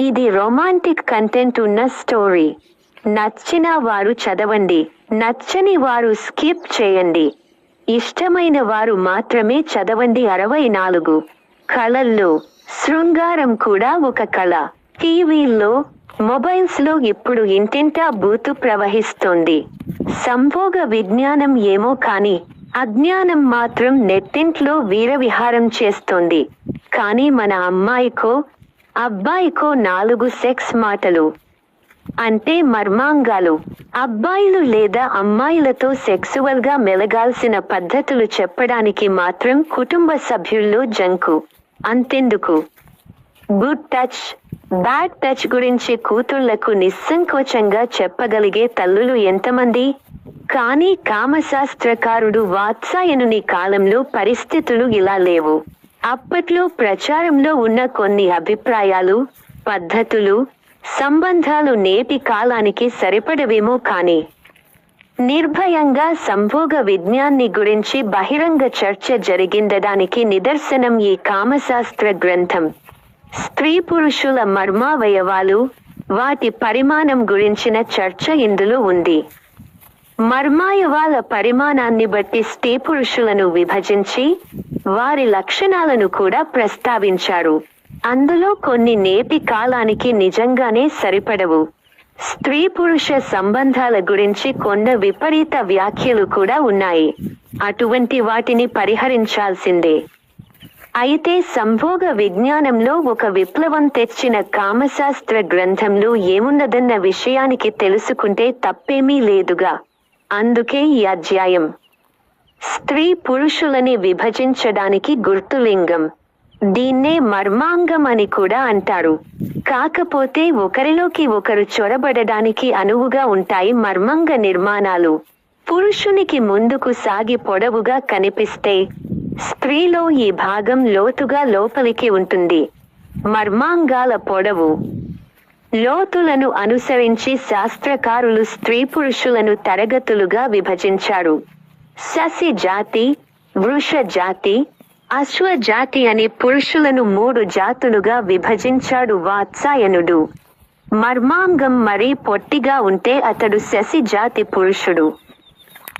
ఇది romantic content ఉన్న story నచ్చిన వారు చదవండి. నచ్చని వారు స్కిప్ చేయండి. ఇష్టమైన వారు మాత్రమే చదవండి. అరవై నాలుగు. కళల్లో శృంగారం కూడా ఒక కళ. టీవీల్లో మొబైల్స్లో ఇప్పుడు ఇంటింటా బూతు ప్రవహిస్తోంది. సంభోగ విజ్ఞానం ఏమో కాని అజ్ఞానం మాత్రం నెట్టింట్లో వీరవిహారం చేస్తోంది. కానీ మన అమ్మాయికో అబ్బాయికో నాలుగు సెక్స్ మాటలు. అంటే మర్మాంగాలు. అబ్బాయిలు లేదా అమ్మాయిలతో సెక్సువల్గా మెలగాల్సిన పద్ధతులు చెప్పడానికి మాత్రం కుటుంబ సభ్యుల్లో జంకు. అంతెందుకు? Good touch. బ్యాడ్ టచ్ గురించి కూతుళ్ళకు నిస్సంకోచంగా చెప్పగలిగే తల్లులు ఎంతమంది? కానీ కామశాస్త్రకారుడు వాత్సాయనుని కాలంలో పరిస్థితులు ఇలా లేవు. అప్పట్లో ప్రచారంలో ఉన్న కొన్ని అభిప్రాయాలు పద్ధతులు సంబంధాలు నేటి కాలానికి సరిపడవేమో కాని నిర్భయంగా సంభోగ విజ్ఞాన్ని గురించి బహిరంగ చర్చ జరిగిందడానికి నిదర్శనం ఈ కామశాస్త్ర గ్రంథం. స్త్రీ పురుషుల మర్మావయవాలు వాటి పరిమాణం గురించిన చర్చ ఇందులో ఉంది. మర్మాయవాల పరిమాణాన్ని బట్టి స్త్రీ పురుషులను విభజించి వారి లక్షణాలను కూడా ప్రస్తావించారు అందులో కొన్ని నేటి కాలానికి నిజంగానే సరిపడవు. స్త్రీ పురుష సంబంధాల గురించి కొన్న విపరీత వ్యాఖ్యలు కూడా ఉన్నాయి. అటువంటి వాటిని పరిహరించాల్సిందే. అయితే సంభోగ విజ్ఞానంలో ఒక విప్లవం తెచ్చిన కామశాస్త్ర గ్రంథంలో ఏమున్నదన్న విషయానికి తెలుసుకుంటే తప్పేమీ లేదుగా. అందుకే ఈ అధ్యాయం. స్త్రీ పురుషులని విభజించడానికి గుర్తులింగం. దీన్నే మర్మాంగం అని కూడా అంటారు. కాకపోతే ఒకరిలోకి ఒకరు చొరబడడానికి అనువుగా ఉంటాయి మర్మంగ నిర్మాణాలు. పురుషునికి ముందుకు సాగి పొడవుగా కనిపిస్తే స్త్రీలో ఈ భాగం లోతుగా లోపలికి ఉంటుంది. మర్మాంగాల పొడవు. లోతులను అనుసరించి శాస్త్రకారులు స్త్రీ పురుషులను తరగతులుగా విభజించారు. ససి జాతి వృష జాతి అశ్వజాతి అనే అని పురుషులను మూడు జాతులుగా విభజించాడు వాత్సాయనుడు. మర్మాంగం మరీ పొట్టిగా ఉంటే అతడు శశి జాతి పురుషుడు.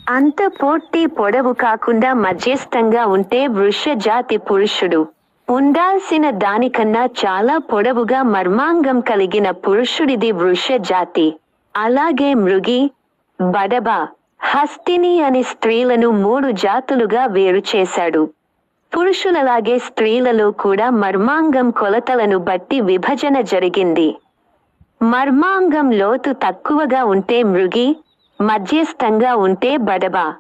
అంత పొట్టి పొడవు కాకుండా మధ్యస్థంగా ఉంటే వృష జాతి పురుషుడు. ఉండాల్సిన దానికన్నా చాలా పొడవుగా మర్మాంగం కలిగిన పురుషుడిది వృష జాతి. అలాగే మృగి బడబా హస్తిని అని స్త్రీలను మూడు జాతులుగా వేరు చేశాడు. పురుషులలాగే స్త్రీలలో కూడా మర్మాంగం కొలతలను బట్టి విభజన జరిగింది. మర్మాంగం లోతు తక్కువగా ఉంటే మృగి మధ్యస్థంగా ఉంటే బడబ.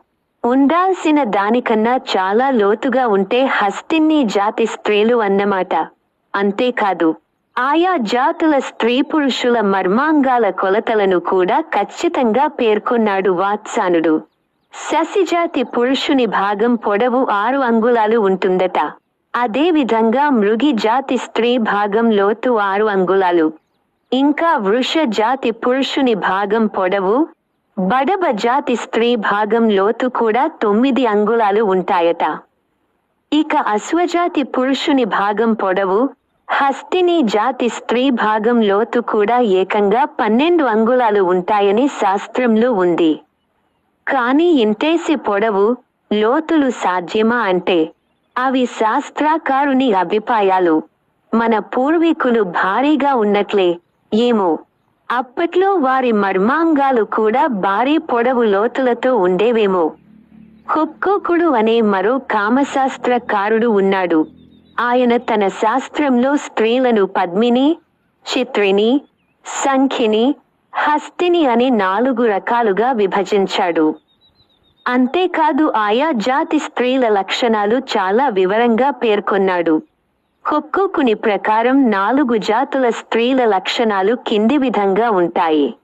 ఉండాల్సిన దానికన్నా చాలా లోతుగా ఉంటే హస్తిన్ని జాతి స్త్రీలు అన్నమాట. అంతేకాదు ఆయా జాతుల స్త్రీ పురుషుల మర్మాంగాల కొలతలను కూడా ఖచ్చితంగా పేర్కొన్నాడు వాత్సానుడు. శశిజాతి పురుషుని భాగం పొడవు ఆరు అంగుళాలు ఉంటుందట. అదే విధంగా మృగి జాతి స్త్రీ భాగం లోతు ఆరు అంగుళాలు. ఇంకా వృష జాతి పురుషుని భాగం పొడవు బడబ జాతి స్త్రీ భాగం లోతు కూడా తొమ్మిది అంగుళాలు ఉంటాయట. ఇక అశ్వజాతి పురుషుని భాగం పొడవు హస్తిని జాతి స్త్రీ భాగం లోతు కూడా ఏకంగా పన్నెండు అంగుళాలు ఉంటాయని శాస్త్రంలో ఉంది. కాని ఇంటేసి పొడవు లోతులు సాధ్యమా అంటే? అవి శాస్త్రాకారుని అభిప్రాయాలు. మన పూర్వీకులు భారీగా ఉన్నట్లే ఏమో? అప్పట్లో వారి మర్మాంగాలు కూడా భారీ పొడవు లోతులతో ఉండేవేమో? కుక్కోకుడు అనే మరో కామశాస్త్రకారుడు ఉన్నాడు. ఆయన తన శాస్త్రంలో స్త్రీలను పద్మిని చిత్రిని సంఖ్యని హస్తిని అని నాలుగు రకాలుగా విభజించాడు. అంతేకాదు ఆయా జాతి స్త్రీల లక్షణాలు చాలా వివరంగా పేర్కొన్నాడు. కొక్కుకుని ప్రకారం నాలుగు జాతుల స్త్రీల లక్షణాలు కింది విధంగా ఉంటాయి.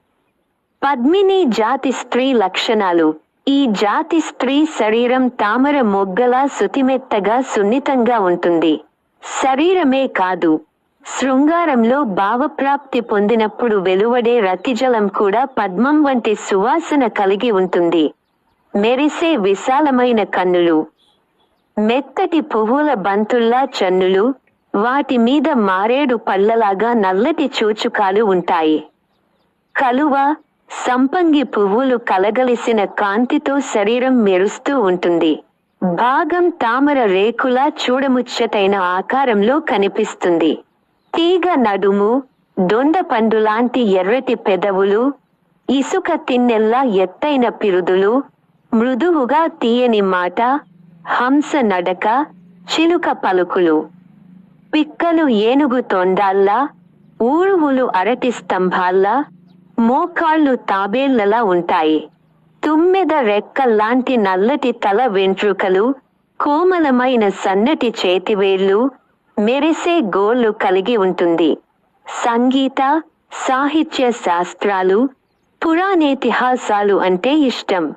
పద్మిని జాతి స్త్రీ లక్షణాలు ఈ జాతి స్త్రీ శరీరం తామర మొగ్గలా సుతిమెత్తగా సున్నితంగా ఉంటుంది. శరీరమే కాదు శృంగారంలో భావప్రాప్తి పొందినప్పుడు వెలువడే రతిజలం కూడా పద్మం వంటి సువాసన కలిగి ఉంటుంది. మెరిసే విశాలమైన కన్నులు మెత్తటి పువ్వుల బంతుల్లా చన్నులు వాటి మీద మారేడు పళ్ళలాగా నల్లటి చూచుకాలు ఉంటాయి. కలువ సంపంగి పువ్వులు కలగలిసిన కాంతితో శరీరం మెరుస్తూ ఉంటుంది. భాగం తామర రేకులా చూడముచ్చటైన ఆకారంలో కనిపిస్తుంది. తీగ నడుము దొండ పండులాంటి ఎర్రటి పెదవులు ఇసుక తిన్నెల్లా ఎత్తైన పిరుదులు మృదువుగా తీయని మాట హంస నడక చిలుక పలుకులు. పిక్కలు ఏనుగు తొండాల్లా ఊరువులు అరటి స్తంభాల్లా మోకాళ్ళు తాబేళ్ళలా ఉంటాయి. తుమ్మెద రెక్కల్లాంటి నల్లటి తల వెంట్రుకలు కోమలమైన సన్నటి చేతివేళ్ళు మెరిసే గోళ్ళు కలిగి ఉంటుంది. సంగీత సాహిత్య శాస్త్రాలు పురాణేతిహాసాలు అంటే ఇష్టం.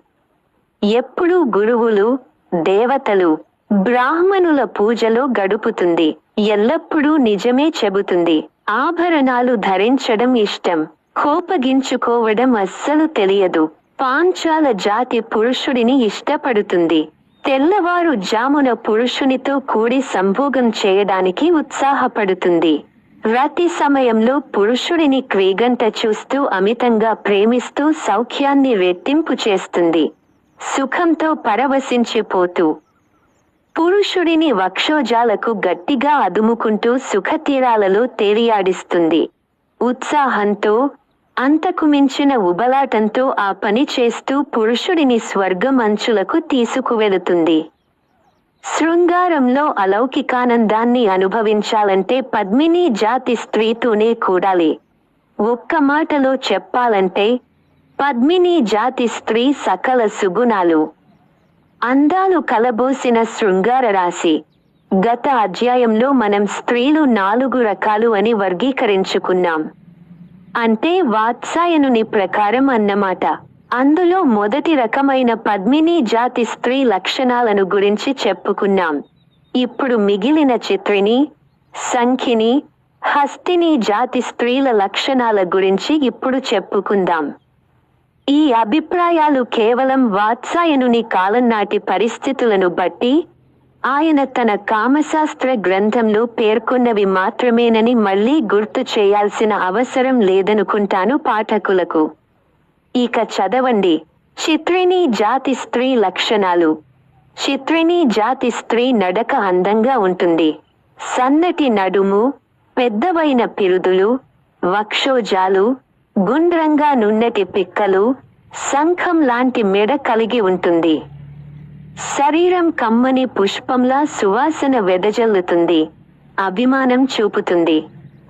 ఎప్పుడూ గురువులు దేవతలు బ్రాహ్మణుల పూజలో గడుపుతుంది. ఎల్లప్పుడూ నిజమే చెబుతుంది. ఆభరణాలు ధరించడం ఇష్టం. కోపగించుకోవడం అస్సలు తెలియదు. పాంచాల జాతి పురుషుడిని ఇష్టపడుతుంది. తెల్లవారు జామున పురుషునితో కూడి సంభోగం చేయడానికి ఉత్సాహపడుతుంది. రాతి సమయంలో పురుషుడిని క్రీగంట చూస్తూ అమితంగా ప్రేమిస్తూ సౌఖ్యాన్ని రెట్టింపు చేస్తుంది. సుఖంతో పరవశించిపోతూ పురుషుడిని వక్షోజాలకు గట్టిగా అదుముకుంటూ సుఖతీరాలలో తేలియాడిస్తుంది. ఉత్సాహంతో అంతకు మించిన ఉబలాటంతో ఆ పని చేస్తూ పురుషుడిని స్వర్గం అంచులకు తీసుకువెళుతుంది. శృంగారంలో అలౌకికానందాన్ని అనుభవించాలంటే పద్మిని జాతి స్త్రీతోనే కూడాలి. ఒక్క మాటలో చెప్పాలంటే పద్మిని జాతి స్త్రీ సకల సుగుణాలు. అందాలు కలబోసిన శృంగార రాశి. గత అధ్యాయంలో మనం స్త్రీలు నాలుగు రకాలు అని వర్గీకరించుకున్నాం. అంటే వాత్సాయనుని ప్రకారం అన్నమాట. అందులో మొదటి రకమైన పద్మిని జాతి స్త్రీ లక్షణాలను గురించి చెప్పుకున్నాం. ఇప్పుడు మిగిలిన చిత్రిని సంఖిని హస్తిని జాతి స్త్రీల లక్షణాల గురించి ఇప్పుడు చెప్పుకుందాం. ఈ అభిప్రాయాలు కేవలం వాత్సాయనుని కాలం నాటి పరిస్థితులను బట్టి ఆయన తన కామశాస్త్ర గ్రంథంలో పేర్కొన్నవి మాత్రమేనని మళ్ళీ గుర్తు చేయాల్సిన అవసరం లేదనుకుంటాను పాఠకులకు. ఇక చదవండి. చిత్రిణీ జాతి స్త్రీ లక్షణాలు. చిత్రిణీ జాతి స్త్రీ నడక అందంగా ఉంటుంది. సన్నటి నడుము పెద్దవైన పిరుదులు వక్షోజాలు గుండ్రంగా నున్నటి పిక్కలు శంఖం లాంటి మెడ కలిగి ఉంటుంది. శరీరం కమ్మని పుష్పంలా సువాసన వెదజల్లుతుంది. అభిమానం చూపుతుంది.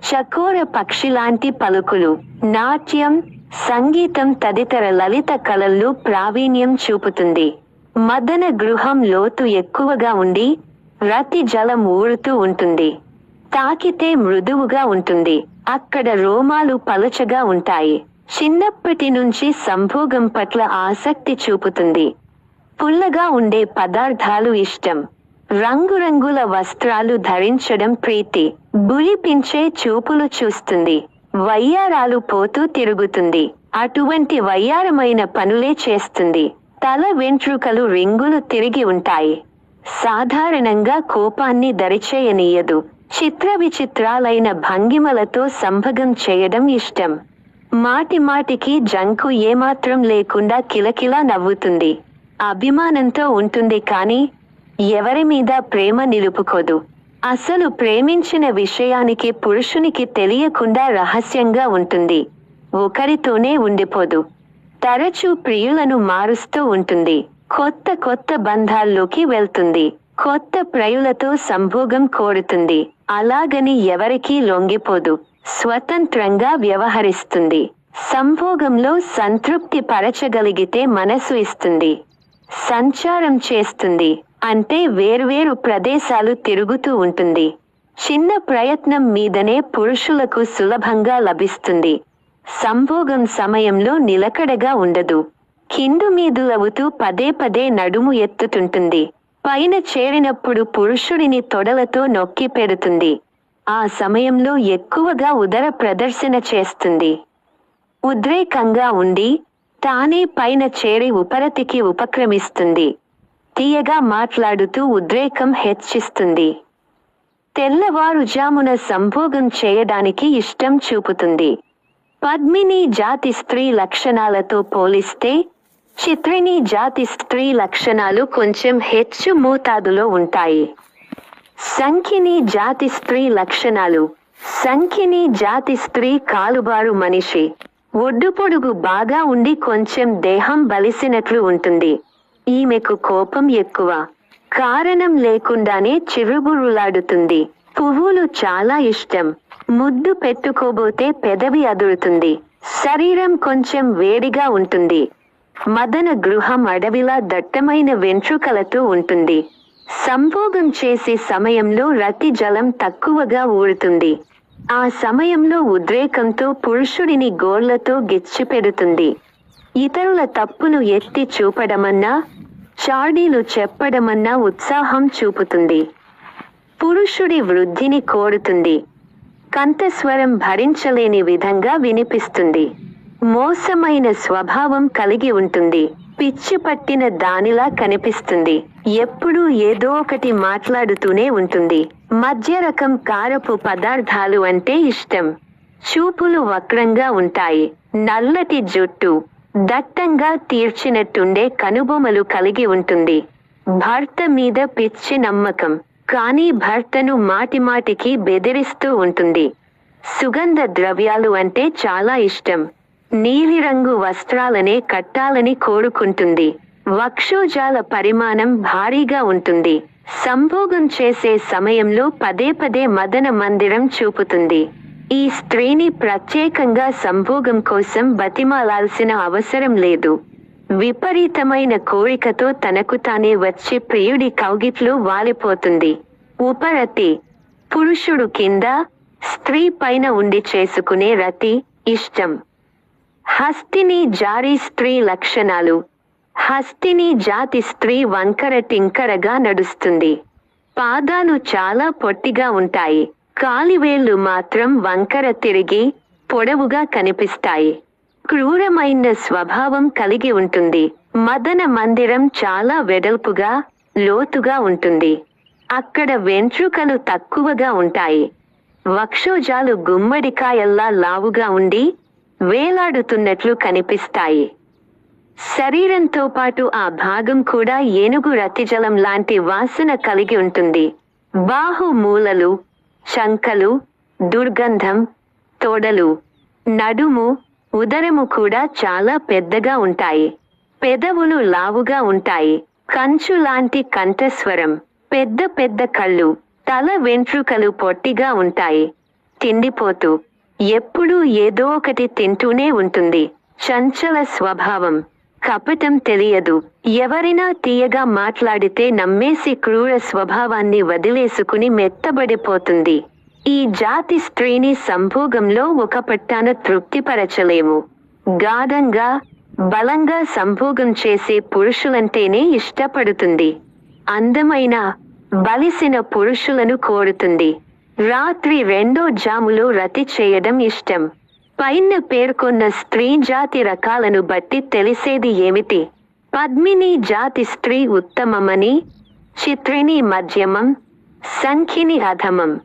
చకోర పక్షిలాంటి పలుకులు నాట్యం సంగీతం తదితర లలిత కళల్లో ప్రావీణ్యం చూపుతుంది. మదన గృహం లోతు ఎక్కువగా ఉండి రతి జలం ఊరుతూ ఉంటుంది. తాకితే మృదువుగా ఉంటుంది. అక్కడ రోమాలు పలచగా ఉంటాయి. చిన్నప్పటి నుంచి సంభోగం పట్ల ఆసక్తి చూపుతుంది. పుల్లగా ఉండే పదార్థాలు ఇష్టం. రంగురంగుల వస్త్రాలు ధరించడం ప్రీతి. బులిపించే చూపులు చూస్తుంది. వయ్యారాలు పోతూ తిరుగుతుంది. అటువంటి వయ్యారమైన పనులే చేస్తుంది. తల వెంట్రుకలు రింగులు తిరిగి ఉంటాయి. సాధారణంగా కోపాన్ని దరిచేయనీయదు. చిత్ర విచిత్రాలైన భంగిమలతో సంభగం చేయడం ఇష్టం. మాటిమాటికి జంకు ఏమాత్రం లేకుండా కిలకిలా నవ్వుతుంది. అభిమానంతో ఉంటుంది కానీ ఎవరి మీద ప్రేమ నిలుపుకోదు. అసలు ప్రేమించిన విషయానికి పురుషునికి తెలియకుండా రహస్యంగా ఉంటుంది. ఒకరితోనే ఉండిపోదు. తరచూ ప్రియులను మారుస్తూ ఉంటుంది. కొత్త కొత్త బంధాల్లోకి వెళ్తుంది. కొత్త ప్రయులతో సంభోగం కోరుతుంది. అలాగని ఎవరికీ లొంగిపోదు. స్వతంత్రంగా వ్యవహరిస్తుంది. సంభోగంలో సంతృప్తి పరచగలిగితే మనసు ఇస్తుంది. సంచారం చేస్తుంది. అంటే వేర్వేరు ప్రదేశాలు తిరుగుతూ ఉంటుంది. చిన్న ప్రయత్నం మీదనే పురుషులకు సులభంగా లభిస్తుంది. సంభోగం సమయంలో నిలకడగా ఉండదు. కిందు మీదులవుతూ పదే పదే నడుము ఎత్తుతుంటుంది. పైన చేరినప్పుడు పురుషుడిని తొడలతో నొక్కి పెడుతుంది. ఆ సమయంలో ఎక్కువగా ఉదర ప్రదర్శన చేస్తుంది. ఉద్రేకంగా ఉండి తానే పైన చేరి ఉపరతికి ఉపక్రమిస్తుంది. తీయగా మాట్లాడుతూ ఉద్రేకం హెచ్చిస్తుంది. తెల్లవారుజామున సంభోగం చేయడానికి ఇష్టం చూపుతుంది. పద్మిని జాతి స్త్రీ లక్షణాలతో పోలిస్తే చిత్రిని జాతి స్త్రీ లక్షణాలు కొంచెం హెచ్చు మోతాదులో ఉంటాయి. సంఖ్యని జాతి స్త్రీ లక్షణాలు సంఖ్యని జాతి స్త్రీ కాలుబారు మనిషి ఒడ్డు పొడుగు బాగా ఉండి కొంచెం దేహం బలిసినట్లు ఉంటుంది. ఈమెకు కోపం ఎక్కువ. కారణం లేకుండానే చిరుబురులాడుతుంది పువ్వులు చాలా ఇష్టం. ముద్దు పెట్టుకోబోతే పెదవి అదురుతుంది. శరీరం కొంచెం వేడిగా ఉంటుంది. మదన గృహం అడవిలా దట్టమైన వెంట్రుకలతో ఉంటుంది. సంభోగం చేసే సమయంలో రతి జలం తక్కువగా ఊరుతుంది. ఆ సమయంలో ఉద్రేకంతో పురుషుడిని గోళ్ళతో గిచ్చిపెడుతుంది ఇతరుల తప్పును ఎత్తి చూపడమన్నా చాడీలు చెప్పడమన్నా ఉత్సాహం చూపుతుంది. పురుషుడి వృద్ధిని కోరుతుంది. కంఠస్వరం భరించలేని విధంగా వినిపిస్తుంది. మోసమైన స్వభావం కలిగి ఉంటుంది. పిచ్చి పట్టిన దానిలా కనిపిస్తుంది. ఎప్పుడూ ఏదో ఒకటి మాట్లాడుతూనే ఉంటుంది. మధ్య రకం కారపు పదార్థాలు అంటే ఇష్టం. చూపులు వక్రంగా ఉంటాయి. నల్లటి జుట్టు. దట్టంగా తీర్చినట్టుండే కనుబొమలు కలిగి ఉంటుంది. భర్త మీద పిచ్చి నమ్మకం. కానీ భర్తను మాటిమాటికి బెదిరిస్తూ ఉంటుంది. సుగంధ ద్రవ్యాలు అంటే చాలా ఇష్టం. నీలిరంగు వస్త్రాలనే కట్టాలని కోరుకుంటుంది. వక్షోజాల పరిమాణం భారీగా ఉంటుంది. సంభోగం చేసే సమయంలో పదే పదే మదన మందిరం చూపుతుంది. ఈ స్త్రీని ప్రత్యేకంగా సంభోగం కోసం బతిమాలాల్సిన అవసరం లేదు. విపరీతమైన కోరికతో తనకు తానే వచ్చి ప్రియుడి కౌగిట్లో వాలిపోతుంది. ఉపరతి పురుషుడు కింద స్త్రీ పైన ఉండి చేసుకునే రతి ఇష్టం. హస్తిని జారీ స్త్రీ లక్షణాలు. హస్తిని జాతి స్త్రీ వంకర టింకరగా నడుస్తుంది. పాదాలు చాలా పొట్టిగా ఉంటాయి. కాలివేళ్ళు మాత్రం వంకర తిరిగి పొడవుగా కనిపిస్తాయి. క్రూరమైన స్వభావం కలిగి ఉంటుంది. మదన మందిరం చాలా వెడల్పుగా లోతుగా ఉంటుంది. అక్కడ వెంట్రుకలు తక్కువగా ఉంటాయి. వక్షోజాలు గుమ్మడికాయల్లా లావుగా ఉండి వేలాడుతున్నట్లు కనిపిస్తాయి. శరీరంతో పాటు ఆ భాగం కూడా ఏనుగు రతిజలం లాంటి వాసన కలిగి ఉంటుంది. బాహు మూలలు చంకలు దుర్గంధం తోడలు నడుము ఉదరము కూడా చాలా పెద్దగా ఉంటాయి. పెదవులు లావుగా ఉంటాయి. కంచు లాంటి కంఠస్వరం పెద్ద పెద్ద కళ్ళు తల వెంట్రుకలు పొట్టిగా ఉంటాయి. తిండిపోతూ ఎప్పుడూ ఏదో ఒకటి తింటూనే ఉంటుంది. చంచల స్వభావం. కపటం తెలియదు. ఎవరైనా తీయగా మాట్లాడితే నమ్మేసి క్రూర స్వభావాన్ని వదిలేసుకుని మెత్తబడిపోతుంది. ఈ జాతి స్త్రీని సంభోగంలో ఒక పట్టాన తృప్తిపరచలేము. గాఢంగా బలంగా సంభోగం చేసే పురుషులంటేనే ఇష్టపడుతుంది. అందమైన బలిసిన పురుషులను కోరుతుంది. రాత్రి రెండో జాములో రతి చేయడం ఇష్టం. పైన పేర్కొన్న స్త్రీ జాతి రకాలను బట్టి తెలిసేది ఏమిటి? పద్మిని జాతి స్త్రీ ఉత్తమమని చిత్రిని మధ్యమం సంఖ్యని అధమం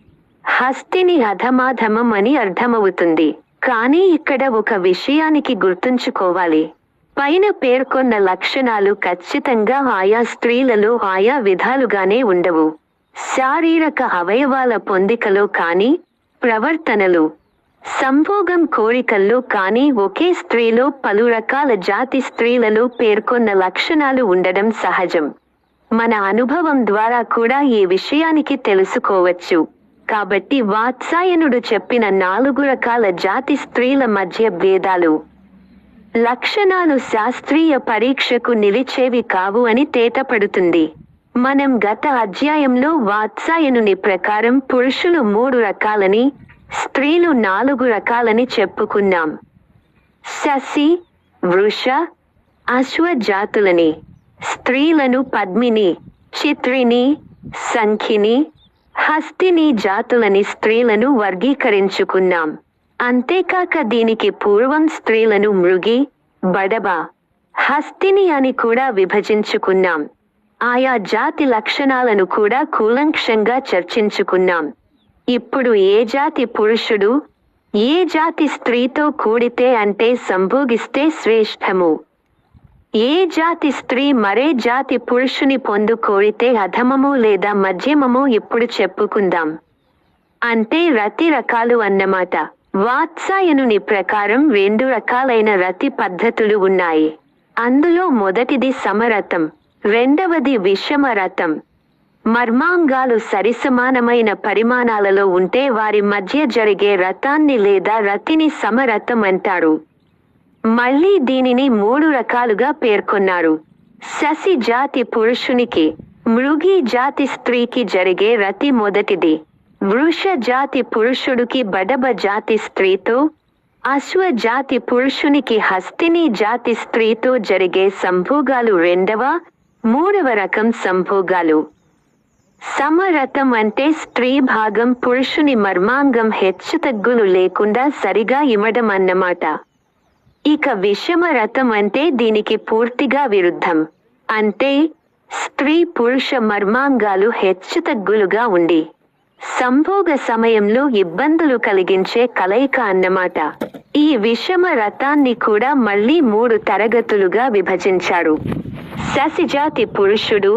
హస్తిని అధమాధమం అని అర్థమవుతుంది. కానీ ఇక్కడ ఒక విషయానికి గుర్తుంచుకోవాలి. పైన పేర్కొన్న లక్షణాలు ఖచ్చితంగా ఆయా స్త్రీలలో ఆయా విధాలుగానే ఉండవు. శారీరక అవయవాల పొందికలో కానీ ప్రవర్తనలు సంభోగం కోరికల్లో కానీ ఒకే స్త్రీలో పలు రకాల జాతి స్త్రీలలో పేర్కొన్న లక్షణాలు ఉండడం సహజం. మన అనుభవం ద్వారా కూడా ఈ విషయానికి తెలుసుకోవచ్చు. కాబట్టి వాత్సాయనుడు చెప్పిన నాలుగు రకాల జాతి స్త్రీల మధ్య భేదాలు. లక్షణాలు శాస్త్రీయ పరీక్షకు నిలిచేవి కావు అని తేటపడుతుంది. మనం గత అధ్యాయంలో వాత్సాయనుని ప్రకారం పురుషులు మూడు రకాలని స్త్రీలు నాలుగు రకాలని చెప్పుకున్నాం. శశి వృష అశ్వజాతులని స్త్రీలను పద్మిని చిత్రిని సంఖిని హస్తిని జాతులని స్త్రీలను వర్గీకరించుకున్నాం. అంతేకాక దీనికి పూర్వం స్త్రీలను మృగి బడబ హస్తిని అని కూడా విభజించుకున్నాం. ఆయా జాతి లక్షణాలను కూడా కూలంక్షంగా చర్చించుకున్నాం. ఇప్పుడు ఏ జాతి పురుషుడు ఏ జాతి స్త్రీతో కూడితే అంటే సంభోగిస్తే శ్రేష్టము. ఏ జాతి స్త్రీ మరే జాతి పురుషుని పొందు కోరితే అధమము లేదా మధ్యమము ఇప్పుడు చెప్పుకుందాం. అంటే రతి రకాలు అన్నమాట. వాత్సాయనుని ప్రకారం రెండు రకాలైన రతి పద్ధతులు ఉన్నాయి. అందులో మొదటిది సమరథం రెండవది విషమ రథం మర్మాంగాలు సరిసమానమైన పరిమాణాలలో ఉంటే వారి మధ్య జరిగే రథాన్ని లేదా రతిని సమరథం అంటారు. మళ్ళీ దీనిని మూడు రకాలుగా పేర్కొన్నారు. శశి జాతి పురుషునికి మృగి జాతి స్త్రీకి జరిగే రతి మొదటిది. వృష జాతి పురుషుడికి బడబ జాతి స్త్రీతో అశ్వ జాతి పురుషునికి హస్తిని జాతి స్త్రీతో జరిగే సంభోగాలు రెండవ మూడవ రకం సంభోగాలు. సమరథం అంటే స్త్రీ భాగం పురుషుని మర్మాంగం హెచ్చుతగ్గులు లేకుండా సరిగా ఇవ్వడం అన్నమాట ఇక విషమ రథం అంటే దీనికి పూర్తిగా విరుద్ధం. అంటే స్త్రీ పురుష మర్మాంగాలు హెచ్చుతగ్గులుగా ఉండి సంభోగ సమయంలో ఇబ్బందులు కలిగించే కలయిక అన్నమాట. ఈ విషమ రథాన్ని కూడా మళ్ళీ మూడు తరగతులుగా విభజించాడు ససిజాతి పురుషుడు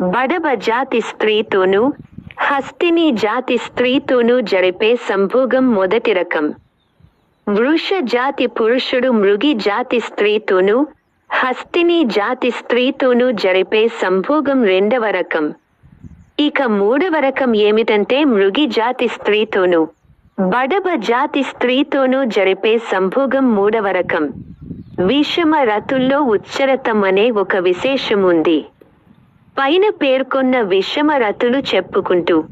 బడబ జాతి స్త్రీతోనూ హస్తిని జాతి స్త్రీతోనూ జరిపే సంభోగం మొదటి రకం. వృష జాతి పురుషుడు మృగి జాతి స్త్రీతోనూ హస్తిని జాతి స్త్రీతోనూ జరిపే సంభోగం రెండవ రకం. ఇక మూడవ రకం ఏమిటంటే మృగి జాతి స్త్రీతోనూ బడబ జాతి స్త్రీతోనూ జరిపే సంభోగం మూడవ రకం. విషమ రతుల్లో ఉచ్చరతం అనే ఒక విశేషం ఉంది పైన పేర్కొన్న విషమరతులు చెప్పుకుంటూ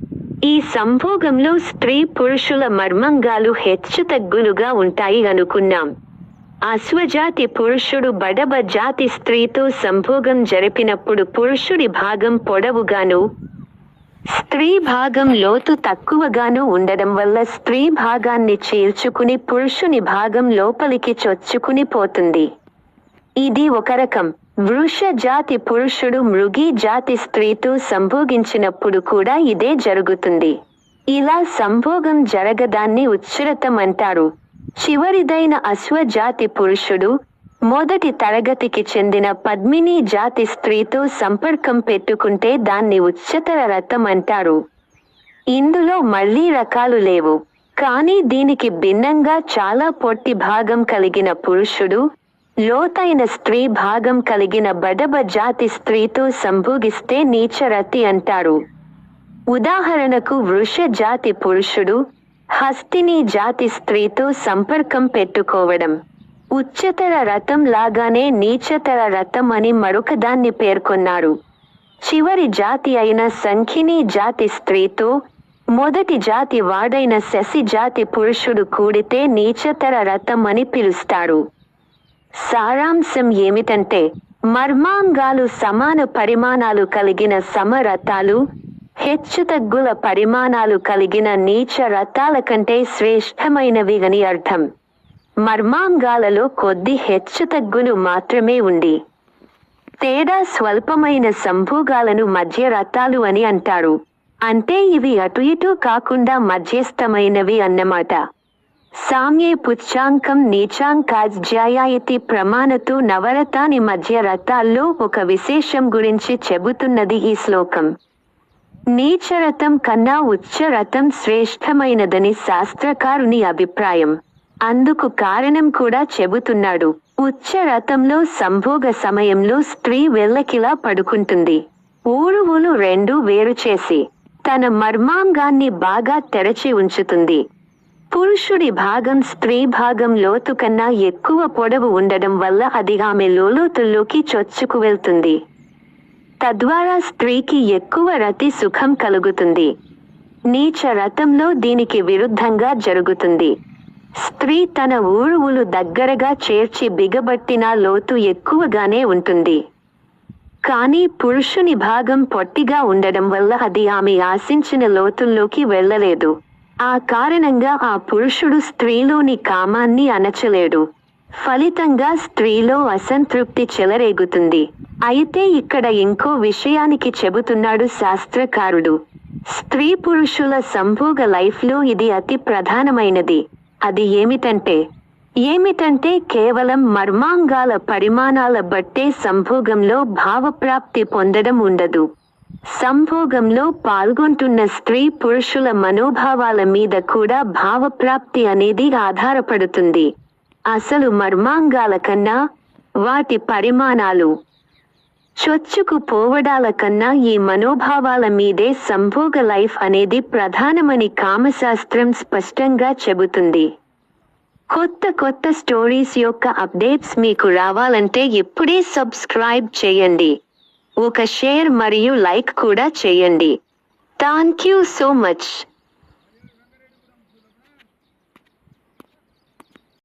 ఈ సంభోగంలో స్త్రీ పురుషుల మర్మంగాలు హెచ్చుతగ్గులుగా ఉంటాయి అనుకున్నాం. అశ్వజాతి పురుషుడు బడబ జాతి స్త్రీతో సంభోగం జరిపినప్పుడు పురుషుడి భాగం పొడవుగాను స్త్రీ భాగం లోతు తక్కువగాను ఉండడం వల్ల స్త్రీ భాగాన్ని చీల్చుకుని పురుషుని భాగం లోపలికి చొచ్చుకుని పోతుంది. ఇది ఒక రకం. వృష జాతి పురుషుడు మృగి జాతి స్త్రీతో సంభోగించినప్పుడు కూడా ఇదే జరుగుతుంది. ఇలా సంభోగం జరగదాన్ని ఉచ్చురతం అంటారు చివరిదైన అశ్వజాతి పురుషుడు మొదటి తరగతికి చెందిన పద్మిని జాతి స్త్రీతో సంపర్కం పెట్టుకుంటే దాన్ని ఉచ్చతర రథం అంటారు ఇందులో మళ్ళీ రకాలు లేవు. కానీ దీనికి భిన్నంగా చాలా పొట్టి భాగం కలిగిన పురుషుడు లోతైన స్త్రీ భాగం కలిగిన బడబ జాతి స్త్రీతో సంభోగిస్తే నీచరతి అంటారు. ఉదాహరణకు వృష జాతి పురుషుడు హస్తిని జాతి స్త్రీతో సంపర్కం పెట్టుకోవడం. ఉచ్చతర రథం లాగానే నీచతర రథం అని మరొకదాన్ని పేర్కొన్నారు. చివరి జాతి అయిన సంఖిని జాతి స్త్రీతో మొదటి జాతి వాడైన శశి జాతి పురుషుడు కూడితే నీచతర రథం అని పిలుస్తారు. సారాంశం ఏమిటంటే మర్మాంగాలు సమాన పరిమాణాలు కలిగిన సమరథాలు హెచ్చుతగ్గుల పరిమాణాలు కలిగిన నీచ రథాల కంటే శ్రేష్టమైనవి అని అర్థం. మర్మాంగాలలో కొద్ది హెచ్చుతగ్గులు మాత్రమే ఉండి తేడా స్వల్పమైన సంభోగాలను మధ్య రథాలు అని అంటారు. అంటే ఇవి అటు ఇటు కాకుండా మధ్యస్థమైనవి అన్నమాట. సామ్యే పుచ్చాంకం నీచాంకాజ్యాయాయతి ప్రమాణతో నవరతాని మధ్య రథాల్లో ఒక విశేషం గురించి చెబుతున్నది ఈ శ్లోకం. నీచరథం కన్నా ఉచ్చరథం శ్రేష్టమైనదని శాస్త్రకారుని అభిప్రాయం. అందుకు కారణం కూడా చెబుతున్నాడు. ఉచ్చరథంలో సంభోగ సమయంలో స్త్రీ వెల్లకిలా పడుకుంటుంది. ఊరువులు రెండు వేరు చేసి తన మర్మాంగాన్ని బాగా తెరచి ఉంచుతుంది. పురుషుడి భాగం స్త్రీ భాగం లోతు కన్నా ఎక్కువ పొడవు ఉండడం వల్ల అది ఆమె లోలోతుల్లోకి చొచ్చుకు వెళ్తుంది. తద్వారా స్త్రీకి ఎక్కువ రతి సుఖం కలుగుతుంది. నీచ రథంలో దీనికి విరుద్ధంగా జరుగుతుంది. స్త్రీ తన ఊరువులు దగ్గరగా చేర్చి బిగబట్టిన లోతు ఎక్కువగానే ఉంటుంది. కానీ పురుషుని భాగం పొట్టిగా ఉండడం వల్ల అది ఆమె ఆశించిన లోతుల్లోకి వెళ్ళలేదు. ఆ కారణంగా ఆ పురుషుడు స్త్రీలోని కామాన్ని అణచలేడు ఫలితంగా స్త్రీలో అసంతృప్తి చెలరేగుతుంది. అయితే ఇక్కడ ఇంకో విషయానికి చెబుతున్నాడు శాస్త్రకారుడు. స్త్రీ పురుషుల సంభోగ లైఫ్లో ఇది అతి ప్రధానమైనది. అది ఏమిటంటే ఏమిటంటే కేవలం మర్మాంగాల పరిమాణాల బట్టే సంభోగంలో భావప్రాప్తి పొందడం ఉండదు. సంభోగంలో పాల్గొంటున్న స్త్రీ పురుషుల మనోభావాల మీద కూడా భావప్రాప్తి అనేది ఆధారపడుతుంది. అసలు మర్మాంగాల కన్నా వాటి పరిమాణాలు చొచ్చుకు పోవడాల కన్నా ఈ మనోభావాల మీదే సంభోగ లైఫ్ అనేది ప్రధానమని కామశాస్త్రం స్పష్టంగా చెబుతుంది. కొత్త కొత్త స్టోరీస్ యొక్క అప్డేట్స్ మీకు రావాలంటే ఇప్పుడే సబ్స్క్రైబ్ చేయండి. ఒక షేర్ మరియు లైక్ కూడా చేయండి. Thank you so much